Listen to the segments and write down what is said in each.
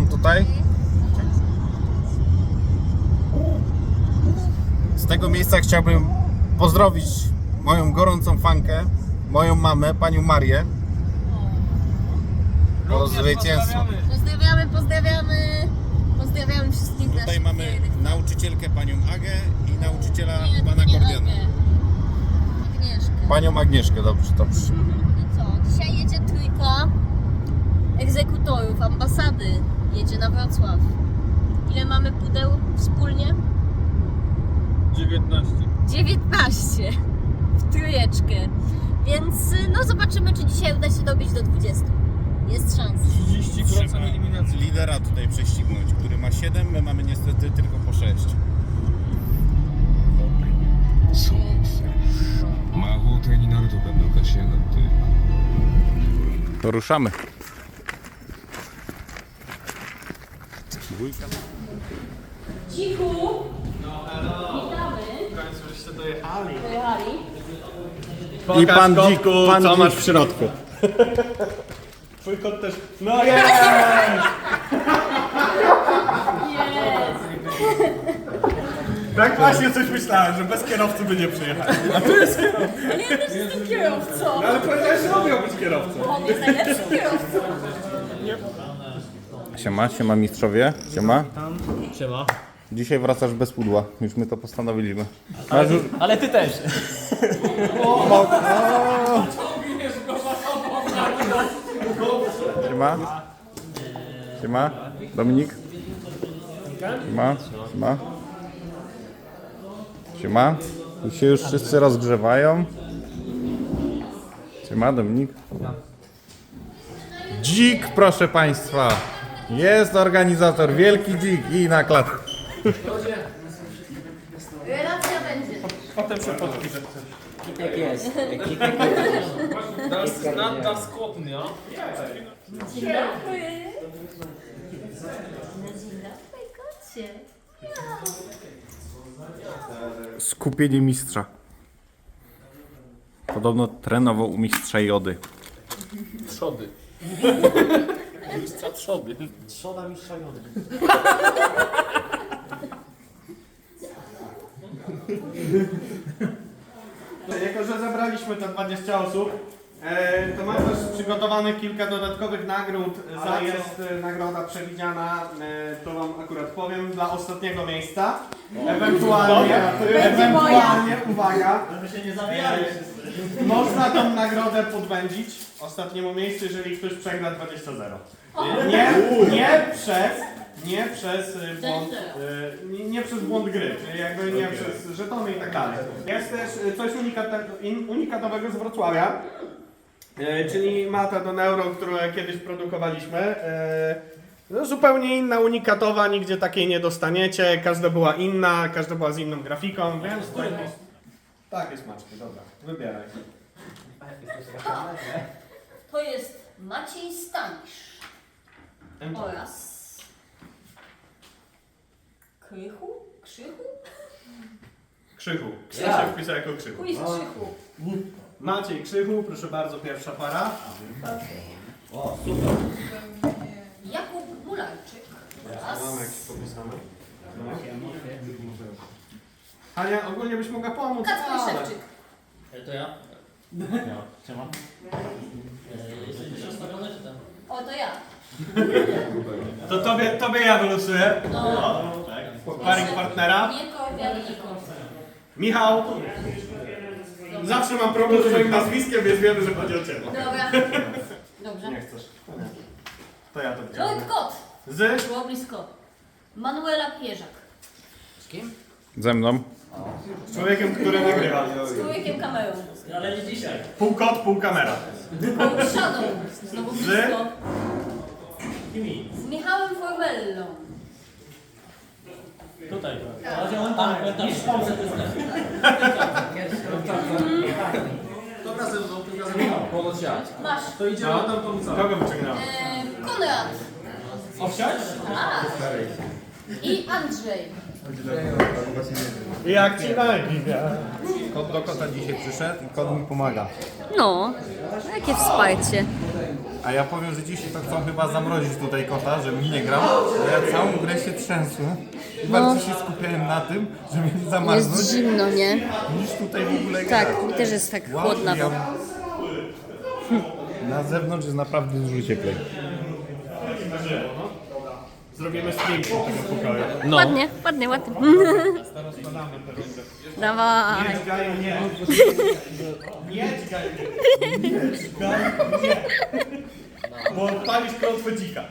tutaj. Z tego miejsca chciałbym pozdrowić moją gorącą fankę, moją mamę, panią Marię. Po zwycięstwo. Pozdrawiamy, pozdrawiamy. Pozdrawiamy wszystkich Tutaj naszych mamy nauczycielkę panią Agę i nauczyciela Nie, pana nie Kordiana. Agę. Agnieszkę. Panią Agnieszkę, dobrze, dobrze. I co? Dzisiaj jedzie trójka egzekutorów ambasady jedzie na Wrocław. Ile mamy pudeł wspólnie? 19. 19 w trójeczkę. Więc no zobaczymy, czy dzisiaj uda się dobić do 20. Jest szansa. 30% eliminacji. Lidera tutaj prześcignąć, który ma 7, my mamy niestety tylko po 6. Mało treningu będą się na tym. Ruszamy. dwójka. Cichu! No hello! Witamy! W końcu żeście dojechali. Dojechali. I pan dzik, kotku, pan co dzik. masz w środku. Twój kot też... No jest! Jest! Tak właśnie coś myślałem, że bez kierowcy by nie przyjechał. przyjechali. Ale no ja też jestem kierowcą! No, ale powiedziałeś, że robią być kierowcą. On jest najlepszym kierowcą. Siema, siema mistrzowie, siema. Siema. Dzisiaj wracasz bez pudła, już my to postanowiliśmy. Masz już... Ale ty też. Siema. Siema. Dominik. Siema. Siema. Siema. Już się już wszyscy rozgrzewają. Siema, Dominik. Dzik, proszę Państwa. Jest organizator, wielki dzik i na klatkę. Relacja będzie. Potem się podpisz. Kitek jest. Kitek? Dzień dobry. Dzień dobry, kocie. Skupienie mistrza. Podobno trenował u mistrza Jody. Trzody. Mistrza trzody. Trzoda mistrza jody. Jako, że zebraliśmy te 20 osób, e, to mam też przygotowanych kilka dodatkowych nagród. Za jest e, nagroda przewidziana, e, to Wam akurat powiem, dla ostatniego miejsca. Ewentualnie, ewentualnie, uwaga, Żeby się nie zabijali. Można tą nagrodę podwędzić ostatniemu miejscu, jeżeli ktoś przegra 20-0. Nie, nie przez, nie przez y, błąd, y, nie, nie przez błąd gry, czyli jakby nie przez żetony i tak dalej. Jest też y, coś unikatowego, in- unikatowego z Wrocławia, y, czyli mata do neuro, którą kiedyś produkowaliśmy. y, no, zupełnie inna, unikatowa, nigdzie takiej nie dostaniecie, każda była inna, każda była z inną grafiką, więc to jest... Tak, jest maczki, dobra, wybieraj. To jest Maciej Stanisz oraz Krychu? Krzychu? Krzychu. Ja się wpisał jako Krzychu. Kuj z Krzychu. Maciej Krzychu, proszę bardzo, pierwsza para. Jakub Mularczyk oraz Mamy jakieś popisane. Ania, ogólnie byś mogła pomóc. Kacper ale- Szewczyk. To ja? Siema. Jesteś rozstawiony czy tam? O, to ja. To tobie, tobie ja wylosuję. No. Paring partnera. Nie Kordian i Kordian. Michał. Zawsze mam problem z twoim nazwiskiem, więc wiemy, że chodzi o ciebie. Dobra. Dobrze. Nie chcesz. To ja to Lloyd chciałem. Kot. Z? Było blisko. Manuela Pierzak. Z kim? Ze mną. Człowiekiem, który nagrywa. Z człowiekiem kamerą. Ale nie dzisiaj. Pół kot, pół kamera. Shadow. Znowu Z? blisko. Kimi? Z Michałem Formellą. Tutaj. Ale on tam, on tam w Polsce to jest Masz. No, kogo wyciągnąłem? E, Konrad. Owsiać? A. I Andrzej. Jak ci najmniej. Kot do kota dzisiaj przyszedł i kot mi pomaga. No, jakie wsparcie. A ja powiem, że dzisiaj to chcą chyba zamrozić tutaj kota, żebym nie grał. Bo ja całą grę się trzęsłem. I bardzo się skupiałem na tym, żeby nie zamarznąć. Jest zimno, nie? Niż tutaj w ogóle Tak, grać. mi też jest tak Wow, chłodno. ja- Na zewnątrz jest naprawdę dużo cieplej. Zrobimy stream z tego pokoju. Ładnie, ładnie, ładnie. Dawaj. Nie dźgają, nie. Nie dźgają. Nie dźgają, nie. Bo palisz klątwę dzika.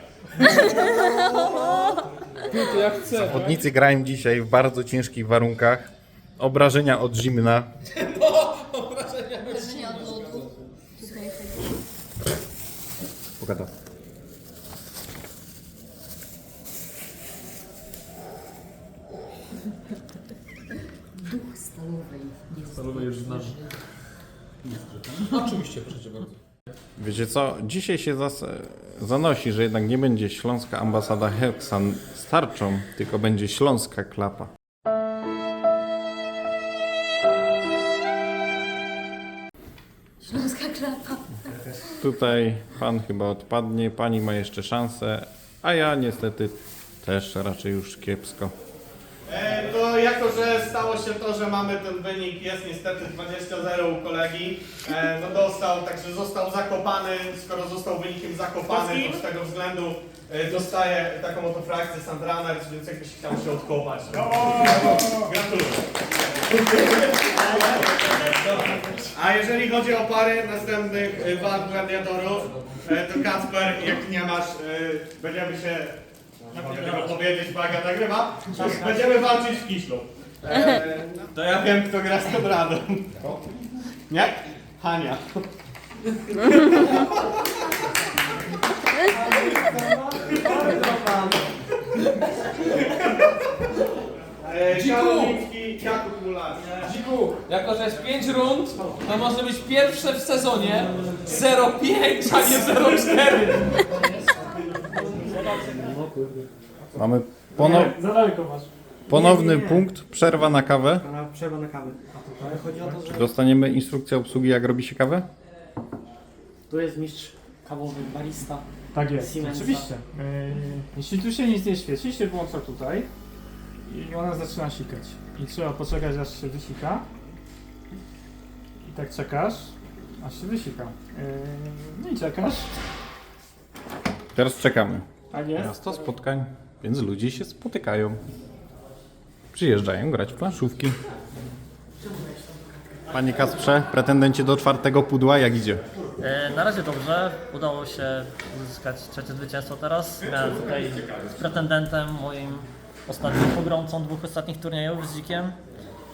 Zawodnicy grają dzisiaj w bardzo ciężkich warunkach. Obrażenia od zimna. Pogada. Wiecie co? Dzisiaj się zas- zanosi, że jednak nie będzie śląska ambasada Heksan z tarczą, tylko będzie śląska klapa. Śląska klapa. Tutaj pan chyba odpadnie, pani ma jeszcze szansę, a ja niestety też raczej już kiepsko. Jako, że stało się to, że mamy ten wynik, jest niestety 20-0 u kolegi, e, no dostał, także został zakopany, skoro został wynikiem zakopany, to z tego względu e, dostaje taką oto frakcję Sandrunners, więc jakbyś chciał się odkopać. No. Gratuluję. A jeżeli chodzi o pary następnych e, walk gladiatorów, e, to Kacper, jak nie masz, e, będziemy się mogę powiedzieć, bo Aga nagrywa. Będziemy walczyć w Kiślu. E, to ja wiem, kto gra z Konradą. Nie? Hania. Jakub Mularz. Dziku, jako że jest 5 rund, to może być pierwsze w sezonie 0,5, a nie 0,4. Mamy ponow- Za daleko masz. ponowny punkt, przerwa na kawę. Na przerwę na kawę. Ale chodzi o to, że Dostaniemy instrukcję obsługi, jak robi się kawę? tu jest mistrz kawowy, barista. Tak jest, Siemensa. oczywiście. Yy, jeśli tu się nic nie świeci, się włącza tutaj i ona zaczyna sikać. I trzeba poczekać aż się wysika. I tak czekasz, aż się wysika. Yy, no i czekasz. Teraz czekamy. Tak jest. Miasto spotkań, więc ludzie się spotykają. Przyjeżdżają grać w planszówki. Panie Kasprze, pretendencie do czwartego pudła, jak idzie? E, Na razie dobrze. Udało się uzyskać trzecie zwycięstwo teraz. Miałem tutaj z pretendentem moim ostatnim pogromcą dwóch ostatnich turniejów z Dzikiem.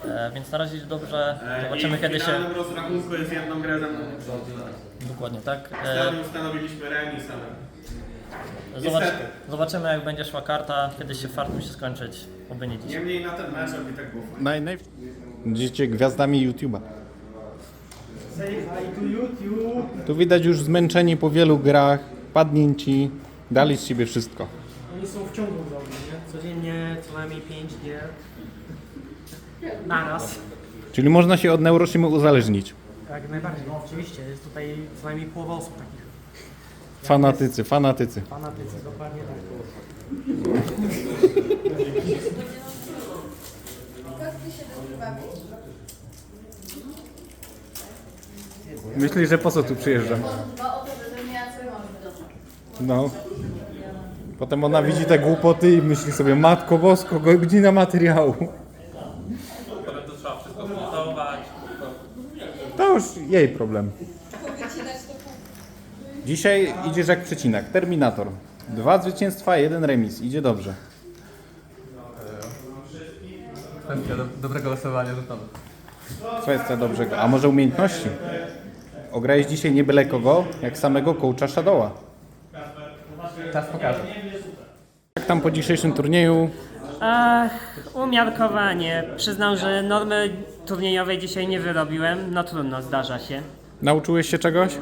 E, Więc na razie idzie dobrze. Zobaczymy I kiedy się... finalnym rozrachunku jest jedną grę ze mną. Dokładnie tak. E, Ostatnio ustanowiliśmy remis, ale Zobacz, zobaczymy jak będzie szła karta, kiedy się fart musi skończyć. Oby nie dziś. niemniej na ten mecz i tak było fajnie. Naj, naj... Będziecie gwiazdami YouTube'a. Say hi to YouTube. Tu widać już zmęczeni po wielu grach, padnięci, dali z siebie wszystko. Oni są w ciągu w domu, nie? Codziennie co najmniej 5 gier. Naraz. Czyli można się od Neuroszymy uzależnić. Jak najbardziej, no, oczywiście. Jest tutaj co najmniej połowa osób takich. Fanatycy, fanatycy. Fanatycy, dokładnie tak. Myśli, że po co tu przyjeżdżam? No. Potem ona widzi te głupoty i myśli sobie, matko bosko, godzina materiału. Potem to trzeba wszystko zmontować. To już jej problem. Dzisiaj idziesz jak przecinak. Terminator. Dwa zwycięstwa, jeden remis. Idzie dobrze. Kwestia do, dobrego losowania to tam. Kwestia dobrego. A może umiejętności? Ograłeś dzisiaj nie byle kogo, jak samego coacha Shadowa. Czas pokaże. Jak tam po dzisiejszym turnieju? Ach, umiarkowanie. Przyznam, że normy turniejowej dzisiaj nie wyrobiłem. No trudno, zdarza się. Nauczyłeś się czegoś?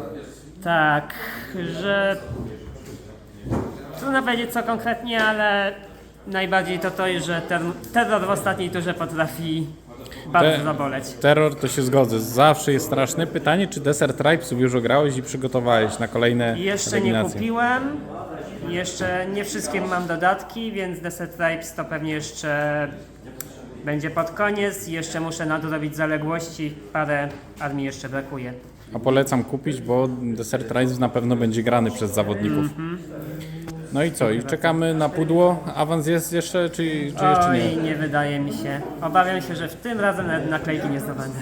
Tak, że... Trudno powiedzieć co konkretnie, ale najbardziej to to, że ter- terror w ostatniej turze potrafi bardzo Te- zaboleć. Terror to się zgodzę, zawsze jest straszne. Pytanie, czy Desert Tribesów już ograłeś i przygotowałeś na kolejne Jeszcze nie eliminacje? kupiłem. Jeszcze nie wszystkie mam dodatki, więc Desert Tribes to pewnie jeszcze będzie pod koniec. Jeszcze muszę nadrobić zaległości. Parę armii jeszcze brakuje. A polecam kupić, bo Desert Tribes na pewno będzie grany przez zawodników. No i co? I czekamy na pudło. Awans jest jeszcze, czy, czy jeszcze Oj, nie? nie wydaje mi się. Obawiam się, że w tym razem nawet naklejki nie zdobędę.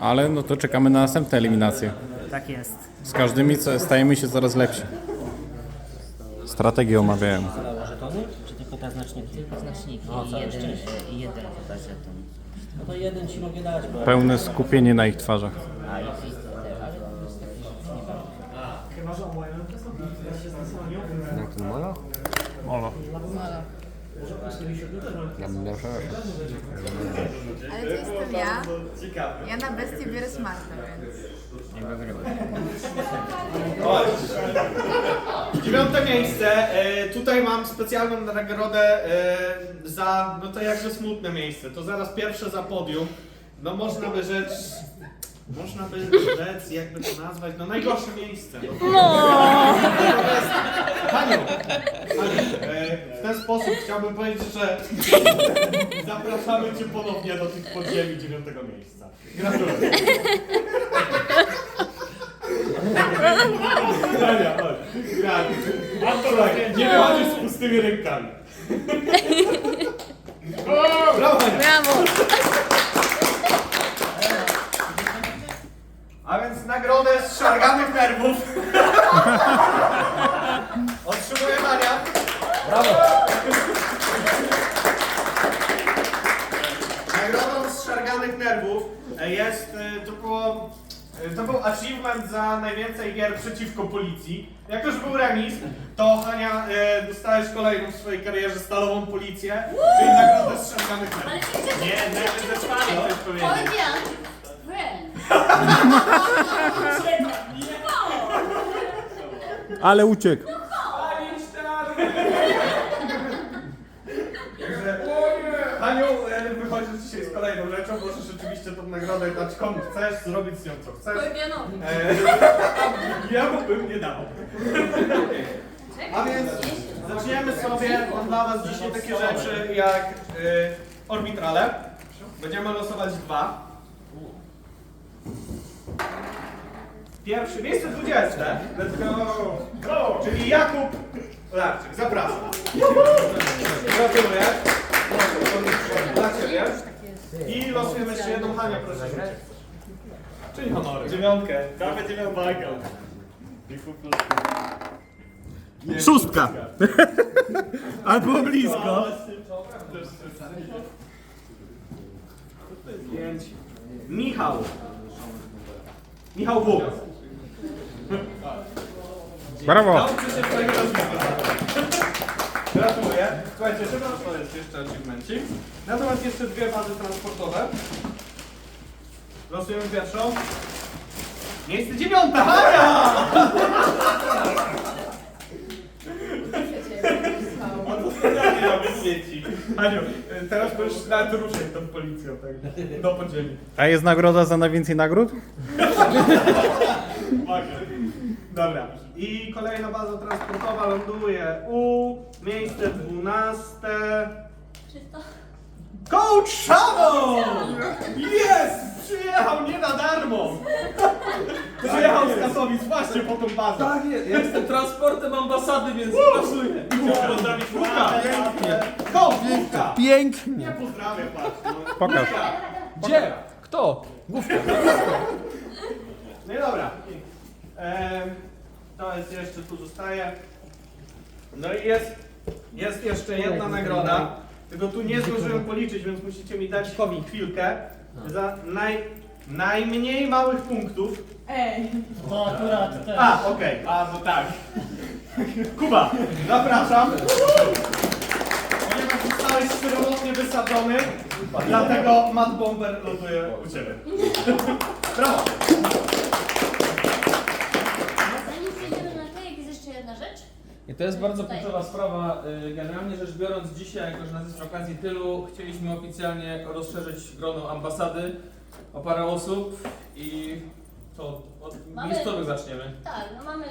Ale no to czekamy na następne eliminacje. Tak jest. Z każdymi co- stajemy się coraz lepsi. Strategię omawiałem. Żetony? Czy tylko te znaczniki? Tylko znaczniki i całe jeden, szczęście. i jeden chyba żeton. No to jeden ci mogę dać, bo... Pełne skupienie na ich twarzach. A i też, ale to jest taki nie bardzo. Ale to jestem ja. Ja na bestię biorę smarta, więc... Dziewiąte miejsce. E, tutaj mam specjalną nagrodę e, za, no to jakże smutne miejsce. To zaraz pierwsze za podium. No można by rzec, można by rzec, jakby to nazwać, no najgorsze miejsce. No. Natomiast, Haniu, Haniu e, w ten sposób chciałbym powiedzieć, że zapraszamy Cię ponownie do tych podziemi dziewiątego miejsca. Gratuluję. Hania, chodź. Gratuluję. A to tak, nie wychodzisz z pustymi rękami. Brawo, Hania. Brawo! A więc nagrodę z szarganych nerwów. Otrzymuje Maria. Brawo. Nagrodą z szarganych nerwów jest, e, to było, e, to był achievement za najwięcej gier przeciwko policji. Jak już był remis, to Hania e, dostajesz kolejną w swojej karierze stalową policję, czyli nagrodę z szarganych nerwów. Nie, najpierw czwartej chcesz powiedzieć. Ale uciekł. Także, Haniu, e, wychodzisz dzisiaj z kolejną rzeczą, możesz rzeczywiście tą nagrodę dać komu chcesz, zrobić z nią co chcesz. E, ja mu bym nie dał. A więc zaczniemy sobie, mam dla was dzisiaj takie rzeczy jak y, orbitrale. Będziemy losować dwa. Pierwszy, miejsce 20. Let's go. go. Czyli Jakub Larczyk, zapraszam. Gratuluję. Dla Ciebie. I losujemy jeszcze jedną Hania, proszę. Czyli honory. Dziewiątkę. Prawie dziewiątka. Szóstka. Ale było blisko. Pięć. Michał. Michał W. Brawo! Gratuluję. Słuchajcie, szybko to jest jeszcze achievemenci. Natomiast jeszcze dwie bazy transportowe. Losujemy pierwszą. Miejsce dziewiąte, Hania! Haniu, teraz możesz nawet ruszyć tą policją, tak? Do podziemi. A jest nagroda za najwięcej nagród? Dobra. I kolejna baza transportowa ląduje u miejsce 12. Coach Shadow! Jest! Przyjechał nie na darmo! Przyjechał z Katowic właśnie po tą bazę. Tak jest, ja jestem transportem ambasady, więc pasuję. Chciałem pozdrowić Łukasza. Pięknie. Coach, Łukasza. Pięknie! Nie pozdrawiam, patrz. No. Pokaż. Gdzie? Kto? No i dobra. Em, to jest jeszcze, tu zostaje. No i jest, jest jeszcze jedna nagroda. Tylko tu nie zdążyłem policzyć, więc musicie mi dać chwilkę. Za naj, najmniej małych punktów. To akurat też. A, okej, a no tak. Kuba, zapraszam. Ponieważ zostałeś skierowotnie wysadzony, dlatego Matt Bomber ląduje u Ciebie. Brawo. Zanim przejdziemy na klejek, jest jeszcze jedna rzecz. I to jest bardzo kluczowa sprawa. Y, Generalnie rzecz biorąc, dzisiaj, jako że jest przy okazji tylu, chcieliśmy oficjalnie rozszerzyć grono ambasady o parę osób i to od Mamy- miejscowych zaczniemy. Tak, no mamy...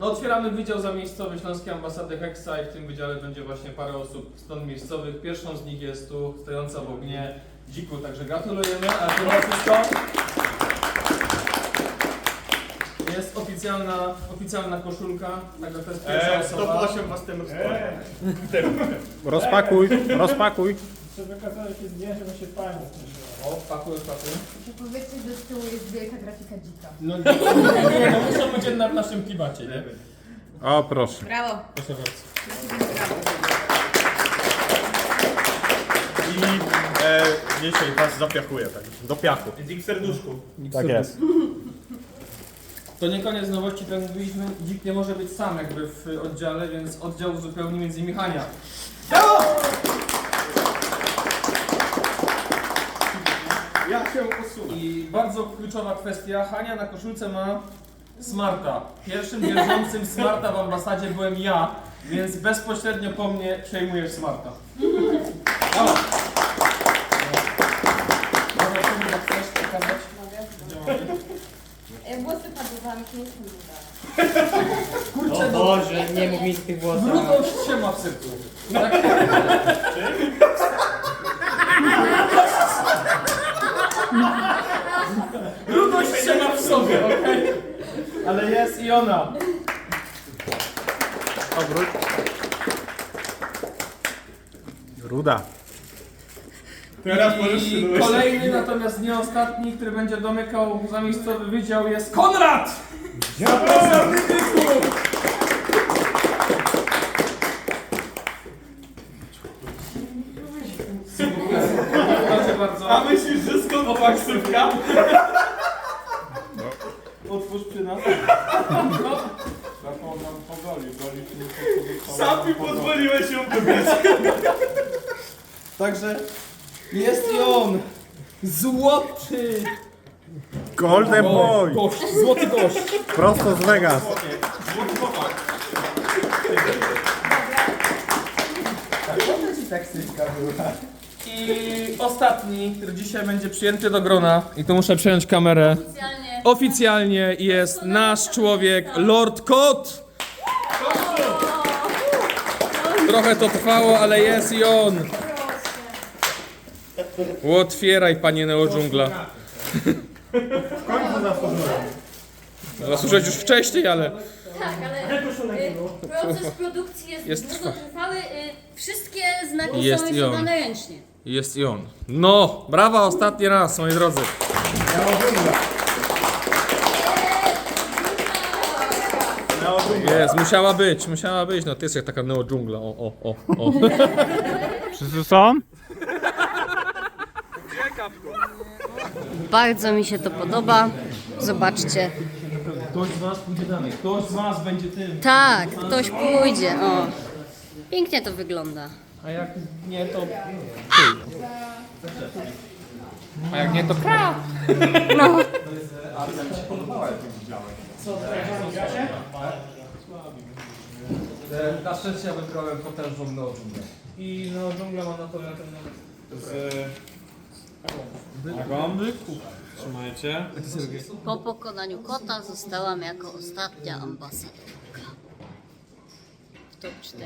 No otwieramy Wydział Zamiejscowy Śląskiej Ambasady Heksa i w tym wydziale będzie właśnie parę osób stąd miejscowych. Pierwszą z nich jest tu stojąca obok mnie Dziku, także gratulujemy, ale to wszystko. Jest oficjalna, oficjalna koszulka, także to jest pierwsza Eee, osoba. 108 was tym rozporem. Rozpakuj, rozpakuj. Trzeba wykazać jakieś zdjęcie, bo się fajnie. O, pakuj, pakuj. Powiedzcie, że z tyłu jest wielka grafika dzika. No nie, nie, no muszą być jednak w naszym klimacie, nie? O, proszę. Brawo. Proszę bardzo. I e, dzisiaj was zapiachuję, tak. Do piachu. Dzik w serduszku. Tak jest. To nie koniec nowości, tak jak mówiliśmy, dzik nie może być sam jakby w oddziale, więc oddział uzupełni między innymi Hania. Ja się usunę. I bardzo kluczowa kwestia, Hania na koszulce ma smarta. Pierwszym wierzącym smarta w ambasadzie byłem ja, więc bezpośrednio po mnie przejmujesz smarta. Brawo. Może ty mi jak chcesz pokazać? Włosy padły, mi się nie spodziewa. Kurczę, no, Boże, nie mów mi z tych włosów. Brudość się ma w sercu. Brudość się ma w sobie, okej? Ale jest i ona. Obróć. Ruda. Teraz możesz się I domyśleć. kolejny, natomiast nie ostatni, który będzie domykał zamiejscowy wydział jest Konrad! Zapraszam krytyków! Proszę bardzo. A myślisz, że skąd opaksywka? Otwórz przy nas. Sam mi pozwoliłeś ją wybrać. Także! Złoty! Golden Boy. Gość, złoty gość! Prosto z Vegas. Złoty chłopak. I ostatni, który dzisiaj będzie przyjęty do grona, i tu muszę przejąć kamerę. Oficjalnie. Oficjalnie jest nasz człowiek, Lord Kot! Trochę to trwało, ale jest i on. Otwieraj, panie Neo Dżungla. W końcu zasłużyłem. Zasłyszeć już wcześniej, ale Tak, ale y, proces produkcji jest, Jest trwa- długotrwały. Y, wszystkie znaki Jest są i on. ręcznie. jest i on. No, brawa ostatni raz, moi drodzy. Jest, musiała być, musiała być. No, ty jest jak taka Neo Dżungla. O, o, o, o. Wszyscy są? Bardzo mi się to podoba. Zobaczcie. Ktoś z was pójdzie dalej. Ktoś z was będzie tym. Tak, ktoś pójdzie. O. Pięknie to wygląda. A jak nie, to A jak nie, to kra. No. Na szczęście ja wybrałem potężną Dżunglę. I Neo Dżungla ma na to ten... Trzymajcie. Po pokonaniu kota zostałam jako ostatnia ambasadorka. W top 4.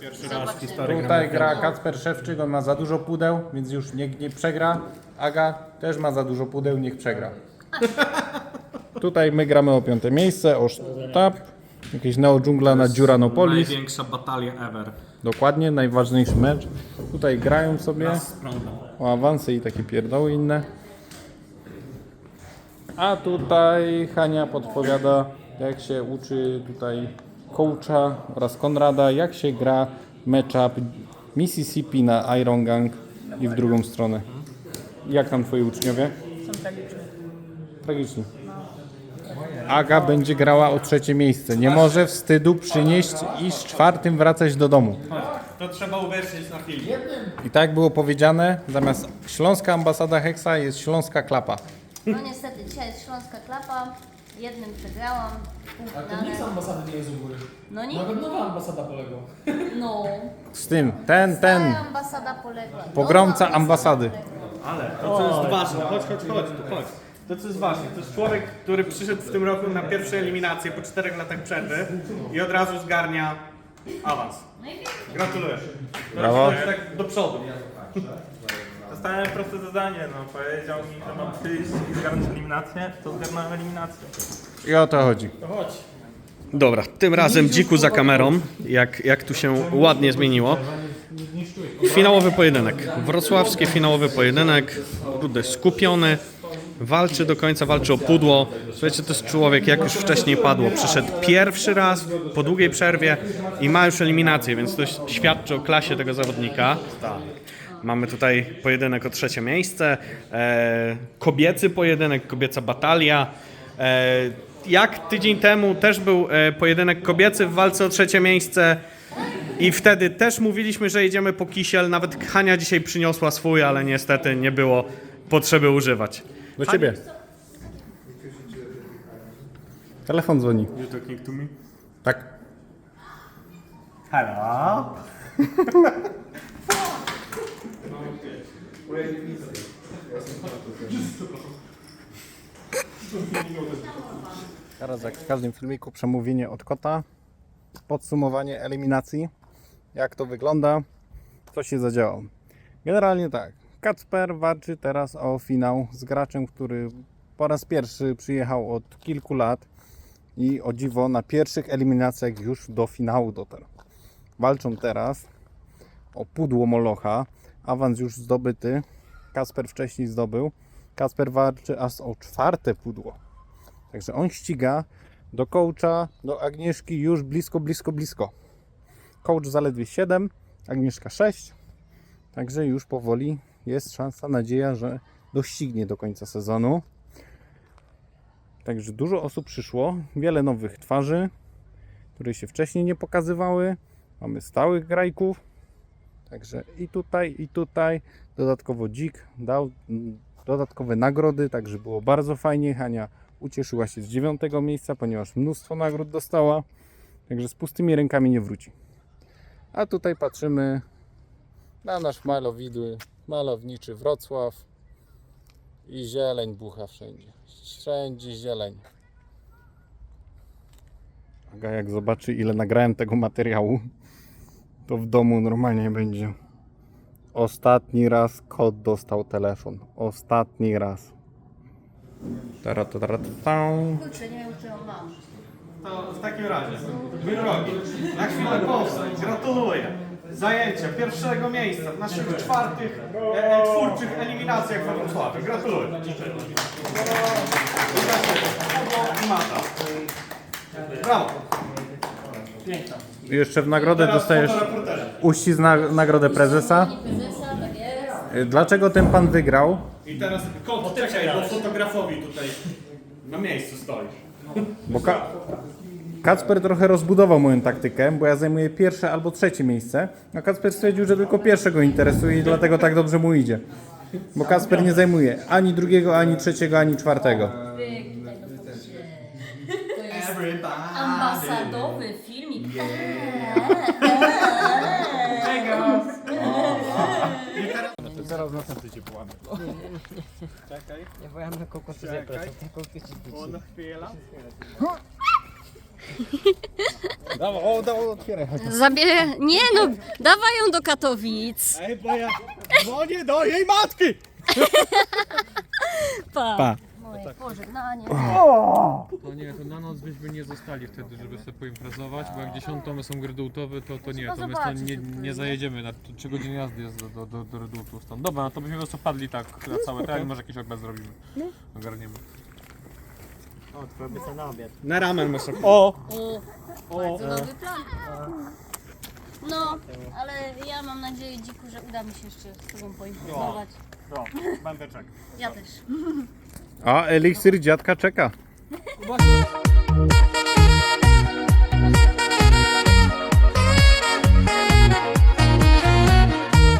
Pierwszy raz w historii Tutaj gra Kacper Szewczyk, on ma za dużo pudeł, więc już niech nie przegra. Aga też ma za dużo pudeł, niech przegra. Tutaj my gramy o piąte miejsce, o sztab. Jakieś Neo Dżungla na Dziuranopolis. Największa batalia ever. Dokładnie, najważniejszy mecz. Tutaj grają sobie o awanse i takie pierdoły inne. A tutaj Hania podpowiada, jak się uczy tutaj coacha oraz Konrada, jak się gra matchup Mississippi na Iron Gang i w drugą stronę. Jak tam twoi uczniowie? Są tragiczni. Tragiczni. Aga będzie grała o trzecie miejsce. Nie może wstydu przynieść i z czwartym wracać do domu. To trzeba uwierzyć na film. I tak było powiedziane, zamiast Śląska Ambasada Heksa jest Śląska Klapa. No niestety, dzisiaj jest śląska klapa. Jednym przegrałam. A to z ambasady nie jest u góry. No nie? Nawet nowa ambasada poległa. No. Z tym, ten, ten. Stara ambasada poległa. Pogromca Nowa ambasady. Ale to, co jest ważne, chodź, chodź, chodź, tu chodź. To, co jest ważne, to jest człowiek, który przyszedł w tym roku na pierwsze eliminacje po czterech latach przerwy i od razu zgarnia awans. Gratuluję. Brawo. To tak do przodu. Dostałem proste zadanie, no powiedział mi, że mam przyjść i zgarnąć eliminację, to zgarnąłem eliminację. I o to chodzi. Dobra, tym razem dziku za kamerą, jak, jak tu się ładnie zmieniło. Finałowy pojedynek. Wrocławski finałowy pojedynek. Rudy skupiony. Walczy do końca, walczy o pudło. Słuchajcie, to jest człowiek, jak już wcześniej padło, przyszedł pierwszy raz po długiej przerwie i ma już eliminację, więc to świadczy o klasie tego zawodnika. Mamy tutaj pojedynek o trzecie miejsce, e, kobiecy pojedynek, kobieca batalia. E, jak tydzień temu też był e, pojedynek kobiecy w walce o trzecie miejsce i wtedy też mówiliśmy, że jedziemy po kisiel. Nawet Hania dzisiaj przyniosła swój, ale niestety nie było potrzeby używać. Do ciebie. Telefon dzwoni. You talking to me? Tak. Hello? Teraz jak w każdym filmiku przemówienie od kota, podsumowanie eliminacji, jak to wygląda, co się zadziało. Generalnie tak, Kacper walczy teraz o finał z graczem, który po raz pierwszy przyjechał od kilku lat i o dziwo na pierwszych eliminacjach już do finału dotarł. Walczą teraz o pudło Molocha, awans już zdobyty, Kasper wcześniej zdobył. Kasper walczy aż o czwarte pudło. Także on ściga do coacha, do Agnieszki już blisko, blisko, blisko. Coach zaledwie 7, Agnieszka 6. Także już powoli jest szansa, nadzieja, że doścignie do końca sezonu. Także dużo osób przyszło, wiele nowych twarzy, które się wcześniej nie pokazywały. Mamy stałych grajków. Także i tutaj, i tutaj. Dodatkowo dzik dał dodatkowe nagrody, także było bardzo fajnie. Hania ucieszyła się z dziewiątego miejsca, ponieważ mnóstwo nagród dostała. Także z pustymi rękami nie wróci. A tutaj patrzymy na nasz malowidły, malowniczy Wrocław i zieleń bucha wszędzie. Wszędzie zieleń. Aga jak zobaczy ile nagrałem tego materiału, to w domu normalnie będzie. Ostatni raz kot dostał telefon. Ostatni raz. Kurczę, nie wiem, którą mam. To w takim razie, mój drogi, na chwilę powstań, gratuluję. Zajęcia pierwszego miejsca w naszych czwartych e, e, twórczych eliminacjach we Wrocławiu. Gratuluję. Pawło i Mata. Brawo. I Jeszcze w nagrodę Teraz dostajesz fotoreporterze. uścisk na nagrodę prezesa. Prezesa, tak jest. Y, Dlaczego ten pan wygrał? I teraz kot, czekaj, bo fotografowi tutaj na miejscu stoisz. Bo Ka- Kacper trochę rozbudował moją taktykę, bo ja zajmuję pierwsze albo trzecie miejsce, a Kacper stwierdził, że tylko pierwsze go interesuje i dlatego tak dobrze mu idzie. Bo Kacper nie zajmuje ani drugiego, ani trzeciego, ani czwartego. To jest ambasadowy filmik. Teraz następny cię połamie. Nie byłem na kokosy Ona chwila. Dawaj, o, dawaj, otwieraj. Zabie... Nie no, dawaj ją do Katowic. Ej, bo ja dzwonię do jej matki! Pa. Pa. Moje pożegnanie. No nie, to na noc byśmy nie zostali wtedy, żeby sobie poimprezować, bo jak dziesiątą są Redoutowy, to, to nie, to my stąd nie, nie zajedziemy, na 3 godziny jazdy jest do, do, do, do stąd. Dobra, no to byśmy po prostu padli tak na całe ten, może jakiś obiad zrobimy. Ogarniemy. O, twoja na obiad. Na ramen muszę. O! O, bardzo dobry plan. No, ale ja mam nadzieję, Dziku, że uda mi się jeszcze z tobą poimprezować. No, będę czekał. Ja też. A eliksir dziadka czeka. Właśnie.